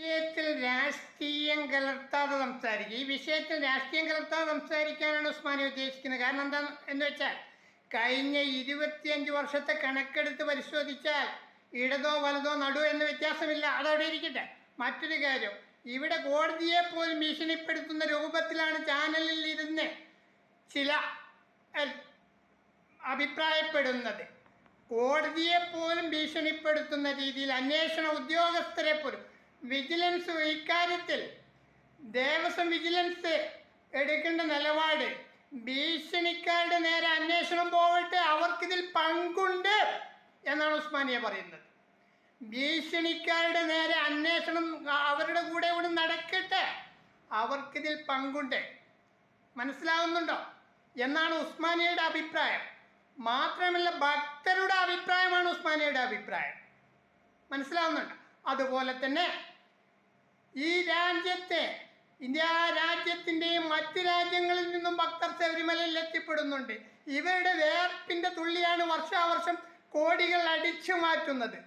വിഷയത്തിൽ രാഷ്ട്രീയം കലർത്താതെ സംസാരിക്കുക. ഈ വിഷയത്തിൽ രാഷ്ട്രീയം കലർത്താതെ സംസാരിക്കാനാണ് ഉസ്മാനി ഉദ്ദേശിക്കുന്നത്. കാരണം എന്താ എന്ന് വെച്ചാൽ കഴിഞ്ഞ ഇരുപത്തിയഞ്ച് വർഷത്തെ കണക്കെടുത്ത് പരിശോധിച്ചാൽ ഇടതോ വലതോ നടുവോ എന്ന് വ്യത്യാസമില്ല. അതവിടെ ഇരിക്കട്ടെ. മറ്റൊരു കാര്യം ഇവിടെ കോടതിയെ പോലും ഭീഷണിപ്പെടുത്തുന്ന രൂപത്തിലാണ് ചാനലിൽ ഇരുന്ന് ചില അഭിപ്രായപ്പെടുന്നത്. കോടതിയെ പോലും ഭീഷണിപ്പെടുത്തുന്ന രീതിയിൽ അന്വേഷണ ഉദ്യോഗസ്ഥരെ പോലും വിജിലൻസ് ഇക്കാര്യത്തിൽ ദേവസ്വം വിജിലൻസ് എടുക്കേണ്ട നിലപാട്. ഭീഷണിക്കാരുടെ നേരെ അന്വേഷണം പോവട്ടെ അവർക്കിതിൽ പങ്കുണ്ട് എന്നാണ് ഉസ്മാനിയ പറയുന്നത്. ഭീഷണിക്കാരുടെ നേരെ അന്വേഷണം അവരുടെ കൂടെ ഇവിടെ നടക്കട്ടെ അവർക്കിതിൽ പങ്കുണ്ട്. മനസ്സിലാവുന്നുണ്ടോ എന്നാണ് ഉസ്മാനിയയുടെ അഭിപ്രായം. മാത്രമല്ല ഭക്തരുടെ അഭിപ്രായമാണ് ഉസ്മാനിയയുടെ അഭിപ്രായം. മനസ്സിലാവുന്നുണ്ടോ അതുപോലെ തന്നെ ഈ രാജ്യത്തെ ഇന്ത്യ രാജ്യത്തിന്റെയും മറ്റ് രാജ്യങ്ങളിൽ നിന്നും ഭക്തർ ശബരിമലയിൽ എത്തിപ്പെടുന്നുണ്ട്. ഇവരുടെ വേർപ്പിന്റെ തുള്ളിയാണ് വർഷാവർഷം കോടികൾ അടിച്ചു മാറ്റുന്നത്.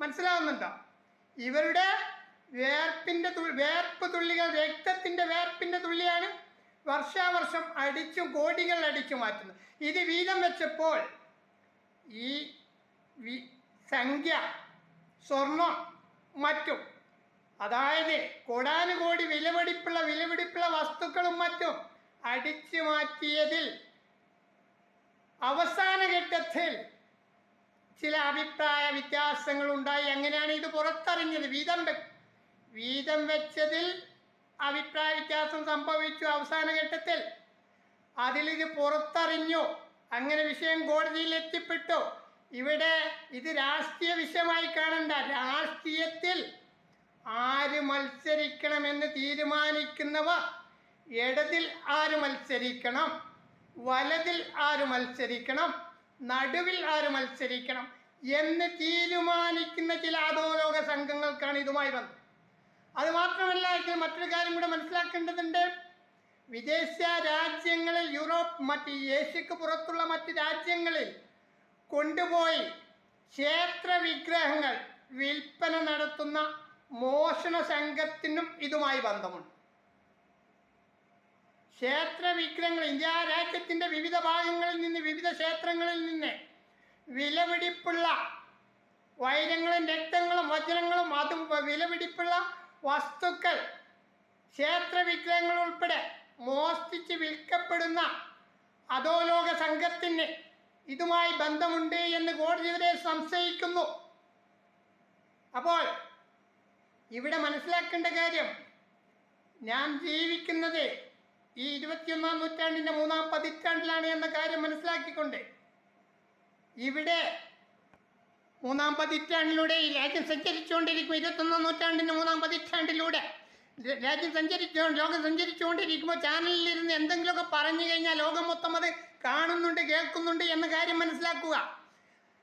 മനസ്സിലാവുന്നുണ്ടോ? ഇവരുടെ വേർപ്പിന്റെ തു വേർപ്പ് തുള്ളികൾ രക്തത്തിന്റെ വേർപ്പിന്റെ തുള്ളിയാണ് വർഷാവർഷം അടിച്ചു കോടികൾ അടിച്ചു മാറ്റുന്നത്. ഇത് വീതം വെച്ചപ്പോൾ ഈ സംഖ്യ സ്വർണം മറ്റും അതായത് കോടാനുകോടി വിലപിടിപ്പുള്ള വിലപിടിപ്പുള്ള വസ്തുക്കളും മറ്റും അടിച്ചു മാറ്റിയതിൽ അവസാന ഘട്ടത്തിൽ ചില അഭിപ്രായ വ്യത്യാസങ്ങൾ ഉണ്ടായി. അങ്ങനെയാണ് ഇത് പുറത്തറിഞ്ഞത്. വീതം വീതം വെച്ചതിൽ അഭിപ്രായ വ്യത്യാസം സംഭവിച്ചു അവസാന ഘട്ടത്തിൽ. അതിലിത് പുറത്തറിഞ്ഞു. അങ്ങനെ വിഷയം കോടതിയിൽ എത്തിപ്പെട്ടു. ഇവിടെ ഇത് രാഷ്ട്രീയ വിഷയമായി കാണണ്ട. രാഷ്ട്രീയത്തിൽ ആര് മത്സരിക്കണമെന്ന് തീരുമാനിക്കുന്നവ? ഇടതിൽ ആര് മത്സരിക്കണം? വലതിൽ ആര് മത്സരിക്കണം? നടുവിൽ ആര് മത്സരിക്കണം? എന്ന് തീരുമാനിക്കുന്ന ചില അധോലോക സംഘങ്ങൾക്കാണ് ഇതുമായി ബന്ധം. അത് മാത്രമല്ല ഇതിൽ മറ്റൊരു കാര്യം കൂടെ മനസ്സിലാക്കേണ്ടതുണ്ട്. വിദേശ രാജ്യങ്ങളിൽ യൂറോപ്പ് മറ്റ് ഏഷ്യക്ക് പുറത്തുള്ള മറ്റ് രാജ്യങ്ങളിൽ കൊണ്ടുപോയി ക്ഷേത്ര വിഗ്രഹങ്ങൾ വിൽപ്പന നടത്തുന്ന മോഷണ സംഘത്തിനും ഇതുമായി ബന്ധമുണ്ട്. ക്ഷേത്ര വിഗ്രഹങ്ങൾ ഇന്ത്യ രാജ്യത്തിന്റെ വിവിധ ഭാഗങ്ങളിൽ നിന്ന് വിവിധ ക്ഷേത്രങ്ങളിൽ നിന്ന് വിലപിടിപ്പുള്ള വൈരങ്ങളും രക്തങ്ങളും വജ്രങ്ങളും അതും വിലപിടിപ്പുള്ള വസ്തുക്കൾ ക്ഷേത്ര വിഗ്രഹങ്ങൾ ഉൾപ്പെടെ മോഷ്ടിച്ച് വിൽക്കപ്പെടുന്ന അധോലോക സംഘത്തിന് ഇതുമായി ബന്ധമുണ്ട് എന്ന് കോടതി വരെ സംശയിക്കുന്നു. അപ്പോൾ ഇവിടെ മനസ്സിലാക്കേണ്ട കാര്യം ഞാൻ ജീവിക്കുന്നത് ഈ ഇരുപത്തിയൊന്നാം നൂറ്റാണ്ടിന്റെ മൂന്നാം പതിറ്റാണ്ടിലാണ് എന്ന കാര്യം മനസ്സിലാക്കിക്കൊണ്ട് ഇവിടെ മൂന്നാം പതിറ്റാണ്ടിലൂടെ ഈ രാജ്യം സഞ്ചരിച്ചുകൊണ്ടിരിക്കും ഇരുപത്തൊന്നാം നൂറ്റാണ്ടിന്റെ മൂന്നാം പതിറ്റാണ്ടിലൂടെ രാജ്യം സഞ്ചരിച്ചു ലോകം സഞ്ചരിച്ചുകൊണ്ടിരിക്കുമ്പോൾ ചാനലിലിരുന്ന് എന്തെങ്കിലുമൊക്കെ പറഞ്ഞു കഴിഞ്ഞാൽ ലോകം മൊത്തം അത് കാണുന്നുണ്ട് കേൾക്കുന്നുണ്ട് എന്ന കാര്യം മനസ്സിലാക്കുക.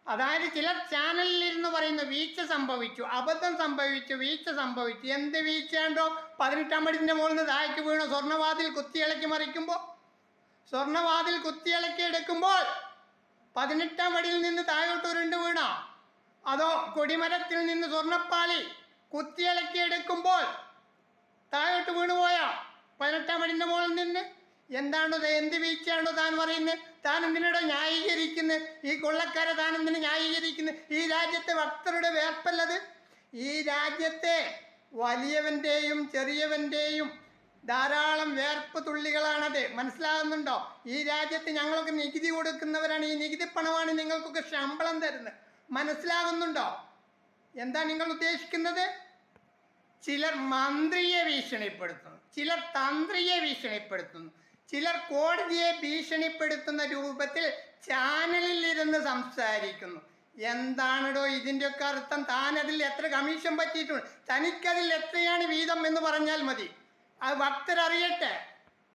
അതായത് ചിലർ ചാനലിലിരുന്ന് പറയുന്നു വീഴ്ച സംഭവിച്ചു അബദ്ധം സംഭവിച്ചു വീഴ്ച സംഭവിച്ചു. എന്ത് വീഴ്ചയുണ്ടോ? പതിനെട്ടാം പടിന്റെ മുകളിൽ നിന്ന് താഴേക്ക് വീണു. സ്വർണവാതിൽ കുത്തിയിളക്കി മറിക്കുമ്പോൾ സ്വർണവാതിൽ കുത്തിയിളക്കി എടുക്കുമ്പോൾ പതിനെട്ടാം പടിയിൽ നിന്ന് താഴോട്ട് ഉരുണ്ട് വീണോ? അതോ കൊടിമരത്തിൽ നിന്ന് സ്വർണപ്പാളി കുത്തിയിളക്കി എടുക്കുമ്പോൾ താഴോട്ട് വീണുപോയോ? പതിനെട്ടാം പടിന്റെ മുകളിൽ നിന്ന് എന്താണോ എന്ത് വീഴ്ചയാണോ താൻ പറയുന്നത് താൻ എന്തിനോടോ ന്യായീകരിക്കുന്നത് ഈ കൊള്ളക്കാരെ താൻ എന്തിനു ന്യായീകരിക്കുന്നത് ഈ രാജ്യത്തെ ഭക്തരുടെ വേർപ്പല്ലത്? ഈ രാജ്യത്തെ വലിയവന്റെയും ചെറിയവന്റെയും ധാരാളം വേർപ്പ് തുള്ളികളാണത്. മനസ്സിലാകുന്നുണ്ടോ ഈ രാജ്യത്ത് ഞങ്ങൾക്ക് നികുതി കൊടുക്കുന്നവരാണ്. ഈ നികുതി പണമാണ് നിങ്ങൾക്കൊക്കെ ശമ്പളം തരുന്നത്. മനസ്സിലാകുന്നുണ്ടോ എന്താ നിങ്ങൾ ഉദ്ദേശിക്കുന്നത്? ചിലർ മന്ത്രിയെ ഭീഷണിപ്പെടുത്തുന്നു. ചിലർ തന്ത്രിയെ ഭീഷണിപ്പെടുത്തുന്നു. ചിലർ കോടതിയെ ഭീഷണിപ്പെടുത്തുന്ന രൂപത്തിൽ ചാനലിൽ ഇരുന്ന് സംസാരിക്കുന്നു. എന്താണിടോ ഇതിന്റെയൊക്കെ അർത്ഥം? താൻ അതിൽ എത്ര കമ്മീഷൻ പറ്റിയിട്ടുണ്ട്? തനിക്കതിൽ എത്രയാണ് വീതം എന്ന് പറഞ്ഞാൽ മതി. അത് ഭക്തരറിയട്ടെ.